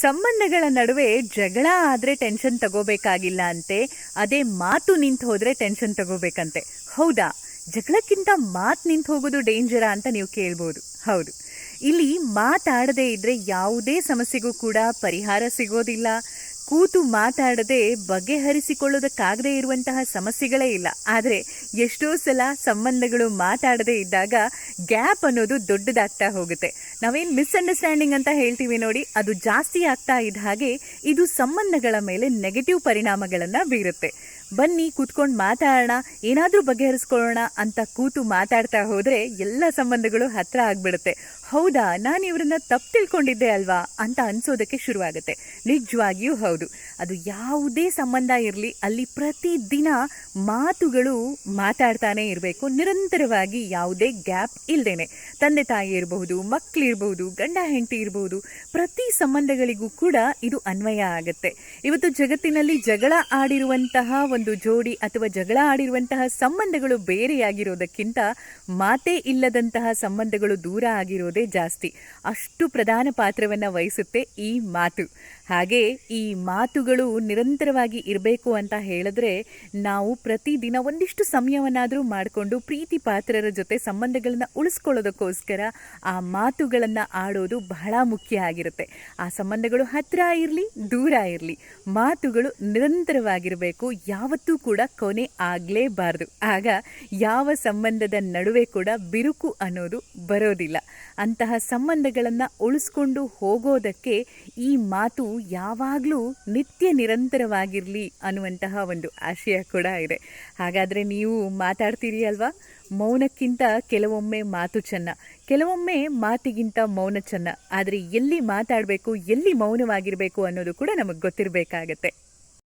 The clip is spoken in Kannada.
ಸಂಬಂಧಗಳ ನಡುವೆ ಜಗಳ ಆದ್ರೆ ಟೆನ್ಷನ್ ತಗೋಬೇಕಾಗಿಲ್ಲ ಅಂತೆ, ಅದೇ ಮಾತು ನಿಂತು ಹೋದ್ರೆ ಟೆನ್ಷನ್ ತಗೋಬೇಕಂತೆ. ಹೌದಾ? ಜಗಳಕ್ಕಿಂತ ಮಾತು ನಿಂತು ಹೋಗೋದು ಡೇಂಜರಾ ಅಂತ ನೀವು ಕೇಳ್ಬೋದು. ಹೌದು. ಇಲ್ಲಿ ಮಾತಾಡದೇ ಇದ್ರೆ ಯಾವುದೇ ಸಮಸ್ಯೆಗೂ ಕೂಡ ಪರಿಹಾರ ಸಿಗೋದಿಲ್ಲ. ಕೂತು ಮಾತಾಡದೆ ಬಗೆಹರಿಸಿಕೊಳ್ಳೋದಕ್ಕಾಗದೇ ಇರುವಂತಹ ಸಮಸ್ಯೆಗಳೇ ಇಲ್ಲ. ಆದರೆ ಎಷ್ಟೋ ಸಲ ಸಂಬಂಧಗಳು ಮಾತಾಡದೇ ಇದ್ದಾಗ ಗ್ಯಾಪ್ ಅನ್ನೋದು ದೊಡ್ಡದಾಗ್ತಾ ಹೋಗುತ್ತೆ. ನಾವೇನು ಮಿಸ್ಅಂಡರ್ಸ್ಟ್ಯಾಂಡಿಂಗ್ ಅಂತ ಹೇಳ್ತೀವಿ ನೋಡಿ, ಅದು ಜಾಸ್ತಿ ಆಗ್ತಾ ಇದ್ದ ಹಾಗೆ ಇದು ಸಂಬಂಧಗಳ ಮೇಲೆ ನೆಗೆಟಿವ್ ಪರಿಣಾಮಗಳನ್ನು ಬೀರುತ್ತೆ. ಬನ್ನಿ ಕೂತ್ಕೊಂಡು ಮಾತಾಡೋಣ, ಏನಾದರೂ ಬಗೆಹರಿಸ್ಕೊಳ್ಳೋಣ ಅಂತ ಕೂತು ಮಾತಾಡ್ತಾ ಹೋದರೆ ಎಲ್ಲ ಸಂಬಂಧಗಳು ಹತ್ರ ಆಗ್ಬಿಡುತ್ತೆ. ಹೌದಾ? ನಾನು ಇವರನ್ನ ತಪ್ಪು ತಿಳ್ಕೊಂಡಿದ್ದೆ ಅಲ್ವಾ ಅಂತ ಅನ್ಸೋದಕ್ಕೆ ಶುರುವಾಗುತ್ತೆ. ನಿಜವಾಗಿಯೂ ಹೌದು. ಅದು ಯಾವುದೇ ಸಂಬಂಧ ಇರಲಿ, ಅಲ್ಲಿ ಪ್ರತಿದಿನ ಮಾತುಗಳು ಮಾತಾಡ್ತಾನೆ ಇರಬೇಕು. ನಿರಂತರವಾಗಿ ಯಾವುದೇ ಗ್ಯಾಪ್ ಇಲ್ಲದೇನೆ ತಂದೆ ತಾಯಿ ಇರಬಹುದು ಮಕ್ಕಳಿರಬಹುದು ಗಂಡ ಹೆಂಡತಿ ಇರಬಹುದು, ಪ್ರತಿ ಸಂಬಂಧಗಳಿಗೂ ಕೂಡ ಇದು ಅನ್ವಯ ಆಗುತ್ತೆ. ಇವತ್ತು ಜಗತ್ತಿನಲ್ಲಿ ಜಗಳ ಆಡಿರುವಂತಹ ಒಂದು ಜೋಡಿ ಅಥವಾ ಜಗಳ ಆಡಿರುವಂತಹ ಸಂಬಂಧಗಳು ಬೇರೆಯಾಗಿರೋದಕ್ಕಿಂತ ಮಾತೇ ಇಲ್ಲದಂತಹ ಸಂಬಂಧಗಳು ದೂರ ಆಗಿರೋದೇ ಜಾಸ್ತಿ. ಅಷ್ಟು ಪ್ರಧಾನ ಪಾತ್ರವನ್ನು ವಹಿಸುತ್ತೆ ಈ ಮಾತು. ಹಾಗೆ ಈ ಮಾತುಗಳು ನಿರಂತರವಾಗಿ ಇರಬೇಕು ಅಂತ ಹೇಳಿದ್ರೆ ನಾವು ಪ್ರತಿದಿನ ಒಂದಿಷ್ಟು ಸಮಯವನ್ನಾದರೂ ಮಾಡಿಕೊಂಡು ಪ್ರೀತಿ ಪಾತ್ರರ ಜೊತೆ ಸಂಬಂಧಗಳನ್ನು ಉಳಿಸ್ಕೊಳ್ಳೋದಕ್ಕೋಸ್ಕರ ಆ ಮಾತುಗಳನ್ನು ಆಡೋದು ಬಹಳ ಮುಖ್ಯ ಆಗಿರುತ್ತೆ. ಆ ಸಂಬಂಧಗಳು ಹತ್ತಿರ ಇರಲಿ, ದೂರ ಇರಲಿ ಮಾತುಗಳು ನಿರಂತರವಾಗಿರಬೇಕು. ಯಾವತ್ತೂ ಕೂಡ ಕೊನೆ ಆಗಲೇಬಾರ್ದು. ಆಗ ಯಾವ ಸಂಬಂಧದ ನಡುವೆ ಕೂಡ ಬಿರುಕು ಅನ್ನೋದು ಬರೋದಿಲ್ಲ. ಅಂತಹ ಸಂಬಂಧಗಳನ್ನು ಉಳಿಸ್ಕೊಂಡು ಹೋಗೋದಕ್ಕೆ ಈ ಮಾತು ಯಾವಾಗಲೂ ನಿತ್ಯ ನಿರಂತರವಾಗಿರಲಿ ಅನ್ನುವಂತಹ ಒಂದು ಆಶಯ ಕೂಡ ಇದೆ. ಹಾಗಾದರೆ ನೀವು ಮಾತಾಡ್ತೀರಿ ಅಲ್ವಾ? ಮೌನಕ್ಕಿಂತ ಕೆಲವೊಮ್ಮೆ ಮಾತು ಚೆನ್ನ. ಕೆಲವೊಮ್ಮೆ ಮಾತಿಗಿಂತ ಮೌನ ಚೆನ್ನ. ಆದರೆ ಎಲ್ಲಿ ಮಾತಾಡಬೇಕು, ಎಲ್ಲಿ ಮೌನವಾಗಿರಬೇಕು ಅನ್ನೋದು ಕೂಡ ನಮಗೆ ಗೊತ್ತಿರಬೇಕಾಗತ್ತೆ.